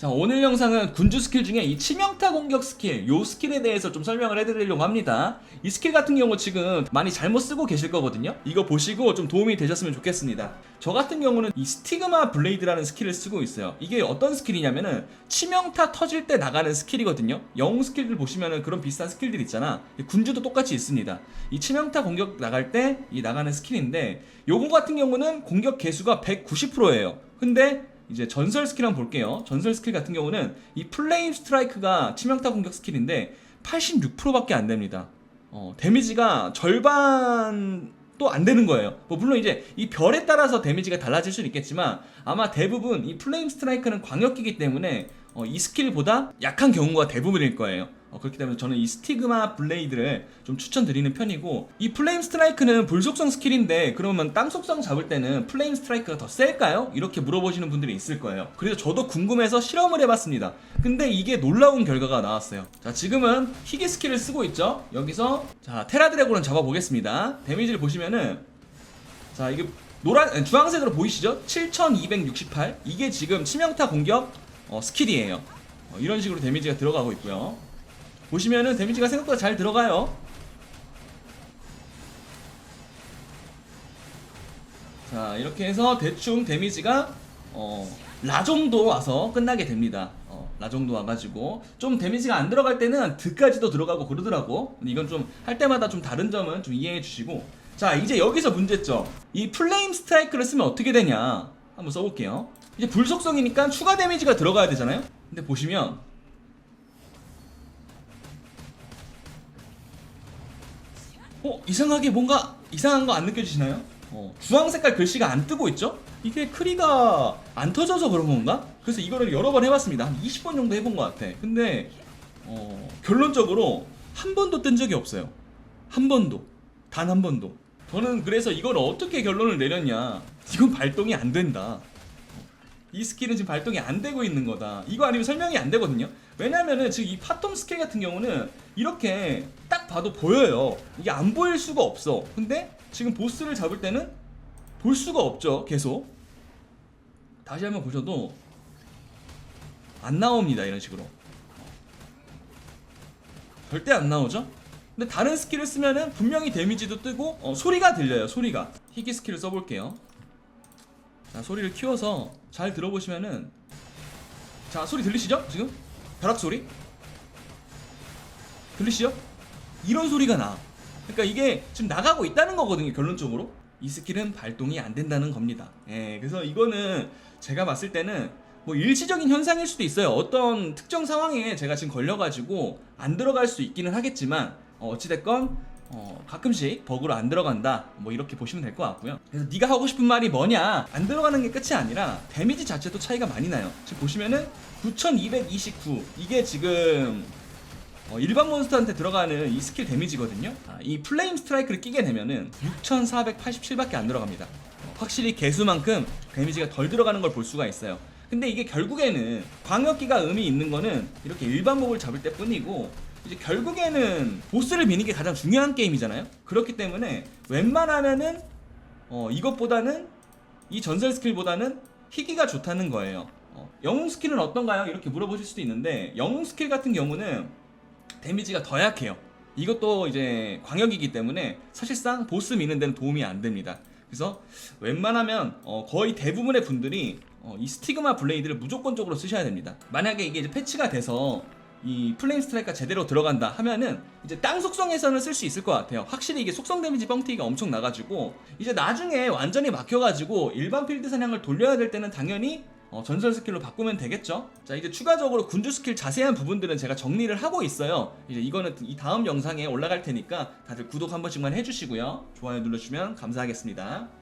자 오늘 영상은 군주 스킬 중에 이 치명타 공격 스킬 요 스킬에 대해서 좀 설명을 해드리려고 합니다. 이 스킬 같은 경우 지금 많이 잘못 쓰고 계실 거거든요. 이거 보시고 좀 도움이 되셨으면 좋겠습니다. 저 같은 경우는 이 스티그마 블레이드라는 스킬을 쓰고 있어요. 이게 어떤 스킬이냐면은 치명타 터질 때 나가는 스킬이거든요. 영웅 스킬들 보시면은 그런 비슷한 스킬들 있잖아. 군주도 똑같이 있습니다. 이 치명타 공격 나갈 때 이 나가는 스킬인데 요거 같은 경우는 공격 개수가 190%예요. 근데 이제 전설 스킬 한번 볼게요. 전설 스킬 같은 경우는 이 플레임 스트라이크가 치명타 공격 스킬인데 86%밖에 안 됩니다. 어, 데미지가 절반 또 안 되는 거예요. 뭐 물론 이제 이 별에 따라서 데미지가 달라질 수는 있겠지만 아마 대부분 이 플레임 스트라이크는 광역기기 때문에 어, 이 스킬보다 약한 경우가 대부분일 거예요. 어, 그렇기 때문에 저는 이 스티그마 블레이드를 좀 추천드리는 편이고 이 플레임 스트라이크는 불속성 스킬인데 그러면 땅 속성 잡을 때는 플레임 스트라이크가 더 셀까요? 이렇게 물어보시는 분들이 있을 거예요. 그래서 저도 궁금해서 실험을 해봤습니다. 근데 이게 놀라운 결과가 나왔어요. 자 지금은 희귀 스킬을 쓰고 있죠. 여기서 자 테라 드래곤을 잡아보겠습니다. 데미지를 보시면은 자 이게 노란 주황색으로 보이시죠? 7268 이게 지금 치명타 공격 어, 스킬이에요. 어, 이런 식으로 데미지가 들어가고 있고요. 보시면은 데미지가 생각보다 잘 들어가요. 자 이렇게 해서 대충 데미지가 어, 라 정도 와서 끝나게 됩니다. 어, 라 정도 와가지고 좀 데미지가 안 들어갈 때는 드까지도 들어가고 그러더라고. 이건 좀 할 때마다 좀 다른 점은 좀 이해해 주시고. 자 이제 여기서 문제점. 이 플레임 스트라이크를 쓰면 어떻게 되냐? 한번 써볼게요. 이제 불속성이니까 추가 데미지가 들어가야 되잖아요. 근데 보시면 어 이상하게 뭔가 이상한 거 안 느껴지시나요? 어, 주황 색깔 글씨가 안 뜨고 있죠? 이게 크리가 안 터져서 그런 건가? 그래서 이거를 여러 번 해봤습니다. 한 20번 정도 해본 것 같아. 근데 어, 결론적으로 한 번도 뜬 적이 없어요. 한 번도. 단 한 번도. 저는 그래서 이걸 어떻게 결론을 내렸냐. 이건 발동이 안 된다. 이 스킬은 지금 발동이 안 되고 있는 거다. 이거 아니면 설명이 안 되거든요. 왜냐면은 지금 이 파톰 스킬 같은 경우는 이렇게 딱 봐도 보여요. 이게 안 보일 수가 없어. 근데 지금 보스를 잡을 때는 볼 수가 없죠. 계속. 다시 한번 보셔도 안 나옵니다. 이런 식으로. 절대 안 나오죠? 근데 다른 스킬을 쓰면은 분명히 데미지도 뜨고 어, 소리가 들려요. 소리가. 희귀 스킬을 써볼게요. 자 소리를 키워서 잘 들어보시면은 자 소리 들리시죠? 지금? 벼락 소리? 들리시죠? 이런 소리가 나. 그러니까 이게 지금 나가고 있다는 거거든요 결론적으로. 이 스킬은 발동이 안 된다는 겁니다. 예 그래서 이거는 제가 봤을 때는 뭐 일시적인 현상일 수도 있어요. 어떤 특정 상황에 제가 지금 걸려가지고 안 들어갈 수 있기는 하겠지만 어, 어찌됐건 어, 가끔씩 버그로 안 들어간다 뭐 이렇게 보시면 될 것 같고요. 그래서 네가 하고 싶은 말이 뭐냐? 안 들어가는 게 끝이 아니라 데미지 자체도 차이가 많이 나요. 지금 보시면은 9229 이게 지금 어, 일반 몬스터한테 들어가는 이 스킬 데미지거든요. 아, 이 플레임 스트라이크를 끼게 되면은 6487밖에 안 들어갑니다. 어, 확실히 개수만큼 데미지가 덜 들어가는 걸 볼 수가 있어요. 근데 이게 결국에는 광역기가 의미 있는 거는 이렇게 일반 몹을 잡을 때 뿐이고 이제 결국에는 보스를 미는 게 가장 중요한 게임이잖아요. 그렇기 때문에 웬만하면은 어, 이것보다는 이 전설 스킬보다는 희귀가 좋다는 거예요. 어, 영웅 스킬은 어떤가요? 이렇게 물어보실 수도 있는데 영웅 스킬 같은 경우는 데미지가 더 약해요. 이것도 이제 광역이기 때문에 사실상 보스 미는 데는 도움이 안 됩니다. 그래서 웬만하면 어, 거의 대부분의 분들이 어, 이 스티그마 블레이드를 무조건적으로 쓰셔야 됩니다. 만약에 이게 이제 패치가 돼서 이 플레임 스트라이크가 제대로 들어간다 하면은 이제 땅 속성에서는 쓸 수 있을 것 같아요. 확실히 이게 속성 데미지 뻥튀기가 엄청 나가지고 이제 나중에 완전히 막혀가지고 일반 필드 사냥을 돌려야 될 때는 당연히 어, 전설 스킬로 바꾸면 되겠죠. 자 이제 추가적으로 군주 스킬 자세한 부분들은 제가 정리를 하고 있어요. 이제 이거는 이 다음 영상에 올라갈 테니까 다들 구독 한 번씩만 해주시고요. 좋아요 눌러주시면 감사하겠습니다.